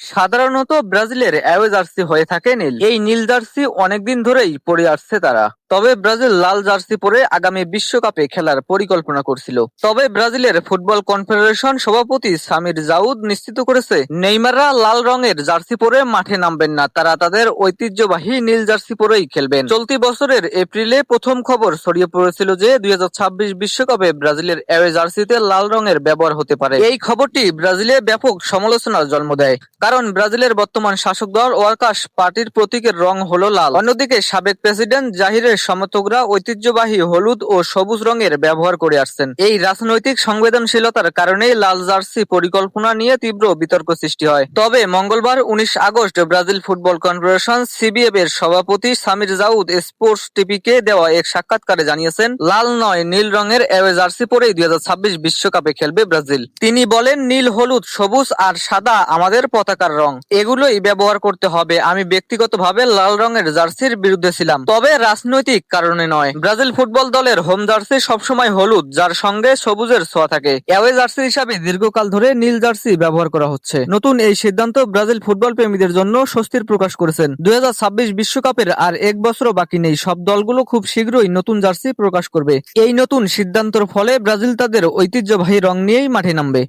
সাধারণত ব্রাজিলের away jersey হয়ে থাকে নীল। এই নীল জার্সি অনেকদিন ধরেই পরে আসছে তারা। তবে ব্রাজিল লাল জার্সি পরে আগামী বিশ্বকাপে খেলার পরিকল্পনা করছিল। তবে ব্রাজিলের ফুটবল কনফেডারেশন সভাপতি সামির জাউদ নিশ্চিত করেছে, নেইমাররা লাল রঙের জার্সি পরে মাঠে নামবেন না, তারা তাদের ঐতিহ্যবাহী নীল জার্সি পরেই খেলবেন। চলতি বছরের এপ্রিলে প্রথম খবর ছড়িয়ে পড়েছিল যে, দুই বিশ্বকাপে ব্রাজিলের অ্যাওয়ে জার্সিতে লাল রঙের ব্যবহার হতে পারে। এই খবরটি ব্রাজিলে ব্যাপক সমালোচনার জন্ম দেয়, কারণ ব্রাজিলের বর্তমান শাসক দল ওয়ার্কাস পার্টির প্রতীকের রং হলো লাল। অন্যদিকে সাবেক প্রেসিডেন্ট জাহিরের সমর্থকরা ঐতিহ্যবাহী হলুদ ও সবুজ রঙের ব্যবহার করে আসছেন। এই রাজনৈতিক সংবেদনশীলতার কারণেই লাল জার্সি পরিকল্পনা নিয়ে তীব্র বিতর্ক সৃষ্টি হয়। তবে মঙ্গলবার উনিশ August Brazil football confederation CBF এর সভাপতি সামির জাউদ স্পোর্টস টিভিকে দেওয়া এক সাক্ষাৎকারে জানিয়েছেন, লাল নয়, নীল রঙের অ্যাওয়ে জার্সি পরেই দুই বিশ্বকাপে খেলবে ব্রাজিল। তিনি বলেন, নীল, হলুদ, সবুজ আর সাদা আমাদের পতাকার রং। এগুলোই ব্যবহার করতে হবে। আমি ব্যক্তিগতভাবে লাল রঙের জার্সির বিরুদ্ধে ছিলাম। তবে রাজনৈতিক কারণে নয়। ব্রাজিল ফুটবল দলের হোম জার্সি সবসময় হলুদ, যার সঙ্গে সবুজের ছোঁয়া থাকে। অ্যাওয়ে জার্সি হিসাবে দীর্ঘকাল ধরে নীল জার্সি ব্যবহার করা হচ্ছে। নতুন এই সিদ্ধান্ত ব্রাজিল ফুটবল প্রেমীদের জন্য স্বস্তির প্রকাশ করেছেন। দুই ছাব্বিশ বিশ্বকাপের আর এক বছর বাকি নেই। সব দলগুলো খুব শীঘ্রই নতুন জার্সি প্রকাশ করবে। এই নতুন সিদ্ধান্তর ফলে ব্রাজিল তাদের ঐতিহ্যবাহী রং নিয়েই মাঠে নামবে।